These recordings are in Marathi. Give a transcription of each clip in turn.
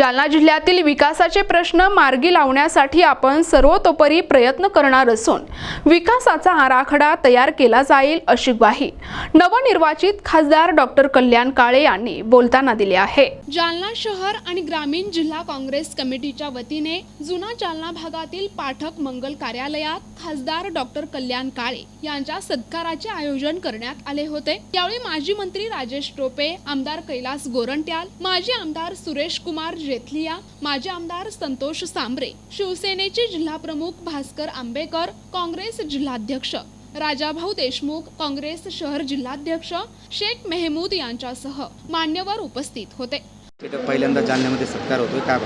जालना जिल्ह्यातील विकासाचे प्रश्न मार्गी लावण्यासाठी आपण सर्वतोपरी प्रयत्न करणार असून विकासाचा आराखडा तयार केला जाईल अशी ग्वाही नवनिर्वाचित खासदार डॉक्टर कल्याण काळे यांनी बोलताना दिली आहे. जालना शहर आणि ग्रामीण जिल्हा काँग्रेस कमिटीच्या वतीने जुना जालना भागातील पाठक मंगल कार्यालयात खासदार डॉक्टर कल्याण काळे यांच्या सत्काराचे आयोजन करण्यात आले होते. यावेळी माजी मंत्री राजेश टोपे आमदार कैलास गोरंट्याल माजी आमदार सुरेश कुमार जेथलिया माजी आमदार संतोष सांबरे शिवसेनेचे जिल्हाप्रमुख भास्कर आंबेकर काँग्रेस जिल्हाध्यक्ष राजाभाऊ देशमुख काँग्रेस शहर जिल्हाध्यक्ष शेख मेहमूद यांच्यासह मान्यवर उपस्थित होते. पहिल्यांदा जालन्यामध्ये सत्कार होतोय. काय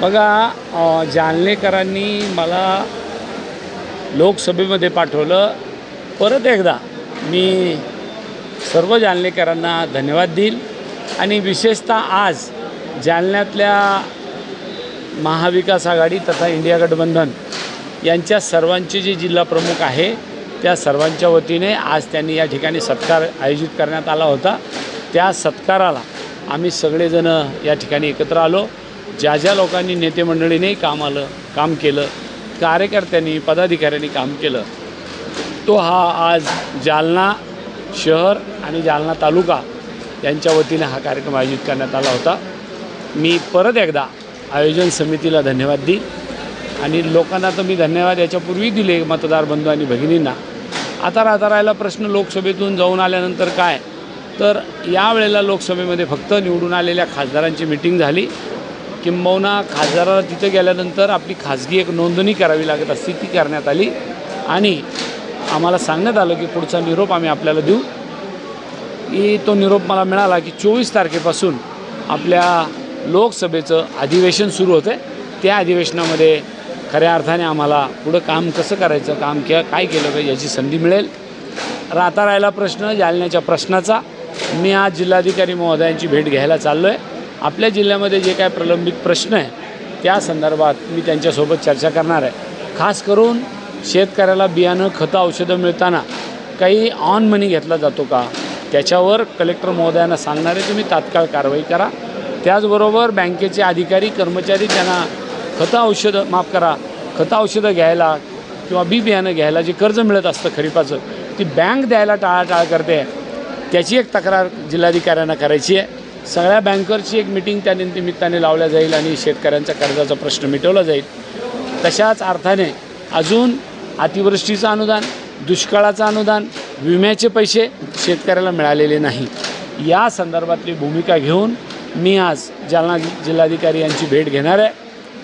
बघा जालनेकरांनी मला लोकसभेमध्ये पाठवलं. परत एकदा मी सर्व जालनेकरांना धन्यवाद देईल. आणि विशेषतः आज जालन्यातल्या महाविकास आघाडी तथा इंडिया गठबंधन यांच्या सर्वांचे जे जिल्हा प्रमुख आहे त्या सर्वांच्या वतीने आज त्यांनी या ठिकाणी सत्कार आयोजित करण्यात आला होता. त्या सत्काराला आम्ही सगळेजणं या ठिकाणी एकत्र आलो. ज्या ज्या लोकांनी नेतेमंडळीने काम आलं काम केलं कार्यकर्त्यांनी पदाधिकाऱ्यांनी काम केलं तो हा आज जालना शहर आणि जालना तालुका यांच्या वतीने हा कार्यक्रम आयोजित करण्यात आला होता. मी परत एकदा आयोजन समितीला धन्यवाद देईन. आणि लोकांना तर मी धन्यवाद याच्यापूर्वी दिले मतदार बंधू आणि भगिनींना. आता राहता राहिला प्रश्न लोकसभेतून जाऊन आल्यानंतर काय? तर यावेळेला लोकसभेमध्ये फक्त निवडून आलेल्या खासदारांची मिटिंग झाली. किंबहुना खासदाराला तिथे गेल्यानंतर आपली खाजगी एक नोंदणी करावी लागत असती ती करण्यात आली. आणि आम्हाला सांगण्यात आलं की पुढचा निरोप आम्ही आपल्याला देऊ. की तो निरोप मला मिळाला की चोवीस तारखेपासून आपल्या लोकसभेचं अधिवेशन सुरू होतं त्या अधिवेशनामध्ये खऱ्या अर्थाने आम्हाला पुढं काम कसं करायचं काम के काय केलं पाहिजे याची संधी मिळेल. राहता राहिला प्रश्न जालन्याच्या प्रश्नाचा. मी आज जिल्हाधिकारी महोदयांची भेट घ्यायला चाललो आहे आपल्या जिल्ह्यामध्ये जे काय प्रलंबित प्रश्न आहे त्या संदर्भात मी त्यांच्यासोबत चर्चा करणार आहे. खास करून शेतकऱ्याला बियाणं खतं औषधं मिळताना काही ऑन मनी घेतला जातो का? त्याच्यावर कलेक्टर महोदयांना सांगणार आहे तुम्ही तात्काळ कारवाई करा. त्याचबरोबर बँकेचे अधिकारी कर्मचारी त्यांना खतं औषधं माफ करा खतं औषधं घ्यायला किंवा बी बियाणं घ्यायला जे कर्ज मिळत असतं खरीपाचं ती बँक द्यायला टाळाटाळ करते. त्याची एक तक्रार जिल्हाधिकाऱ्यांना करायची आहे. सगळ्या बँकरची एक मिटिंग त्या निमित्ताने लावल्या जाईल आणि शेतकऱ्यांचा कर्जाचा प्रश्न मिटवला जाईल. तशाच अर्थाने अजून अतिवृष्टीचं अनुदान दुष्काळाचं अनुदान विम्याचे पैसे शेतकऱ्याला मिळालेले नाही. या संदर्भातली भूमिका घेऊन मी आज जालना जिल्हाधिकारी यांची भेट घेणार आहे.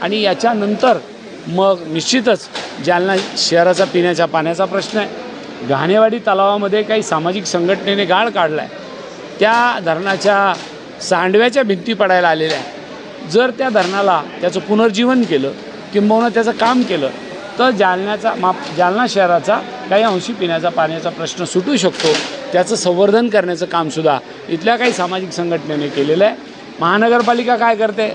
आणि याच्यानंतर मग निश्चितच जालना शहराचा पिण्याच्या पाण्याचा प्रश्न आहे. घाणेवाडी तलावामध्ये काही सामाजिक संघटनेने गाळ काढला आहे त्या धरणाच्या सांडव्याच्या भिंती पडायला आलेल्या आहे जर त्या धरणाला त्याचं पुनर्जीवन केलं किंबहुना त्याचं काम केलं तर जालन्याचा माप जालना शहराचा काही अंशी पिण्याचा पाण्याचा प्रश्न सुटू शकतो. त्याचं संवर्धन करण्याचं कामसुद्धा इथल्या काही सामाजिक संघटनेने केलेलं आहे. महानगरपालिका काय करते?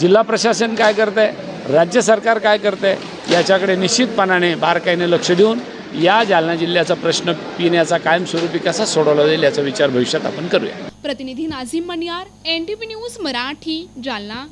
जिल्हा प्रशासन काय करते? राज्य सरकार काय करते? याच्याकडे निश्चितपणाने बारकाईने लक्ष देऊन या जालना जिल्ह्याचा प्रश्न पिण्याचा कायमस्वरूपी कसा सोडवला जाईल याचा विचार भविष्यात आपण करूया. प्रतिनिधी नाझीम मनियार एनडीपी न्यूज मराठी जालना.